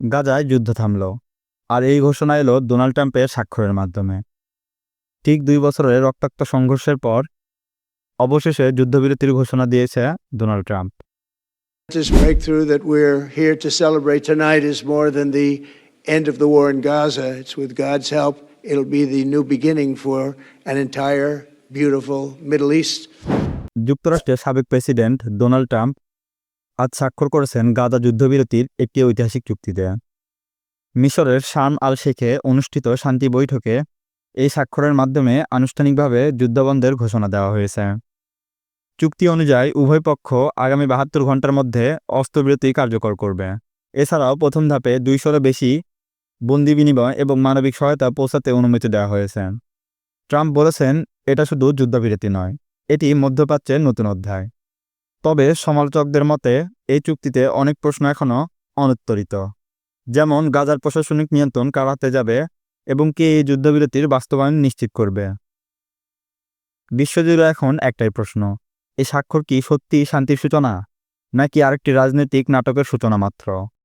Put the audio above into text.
গাজায় যুদ্ধ থামল আর এই ঘোষণা এলো ডোনাল্ড ট্রাম্পের স্বাক্ষরের মাধ্যমে ঠিক দুই বছরের রক্তাক্ত সংঘর্ষের পর অবশেষে যুদ্ধবিরতির ঘোষণা দিয়েছে Donald Trump This breakthrough that we're here to celebrate tonight is more than the end of the war in Gaza. It's with God's help, it'll be the new beginning for an entire beautiful Middle East. যুক্তরাষ্ট্রের সাবেক president Donald Trump আজ স্বাক্ষর করেছেন গাজা যুদ্ধবিরতির একটি ঐতিহাসিক চুক্তিতে মিশরের শাম আল শেখে অনুষ্ঠিত শান্তি বৈঠকে এই স্বাক্ষরের মাধ্যমে আনুষ্ঠানিকভাবে যুদ্ধবন্ধের ঘোষণা দেওয়া হয়েছে। চুক্তি অনুযায়ী উভয় পক্ষ আগামী বাহাত্তর ঘণ্টার মধ্যে অস্ত্রবিরতি কার্যকর করবে। এছাড়াও প্রথম ধাপে দুইশোরও বেশি বন্দি বিনিময় এবং মানবিক সহায়তা পৌঁছাতে অনুমতি দেওয়া হয়েছে। ট্রাম্প বলেছেন, এটা শুধু যুদ্ধবিরতি নয়, এটি মধ্যপ্রাচ্যের নতুন অধ্যায়। তবে সমালোচকদের মতে, এই চুক্তিতে অনেক প্রশ্ন এখনও অনুত্তরিত। যেমন, গাজার প্রশাসনিক নিয়ন্ত্রণ কার হাতে যাবে এবং কে এই যুদ্ধবিরতির বাস্তবায়ন নিশ্চিত করবে? বিশ্বজুড়ে এখন একটাই প্রশ্ন, এই স্বাক্ষর কি সত্যি শান্তির সূচনা, নাকি আরেকটি রাজনৈতিক নাটকের সূচনা মাত্র?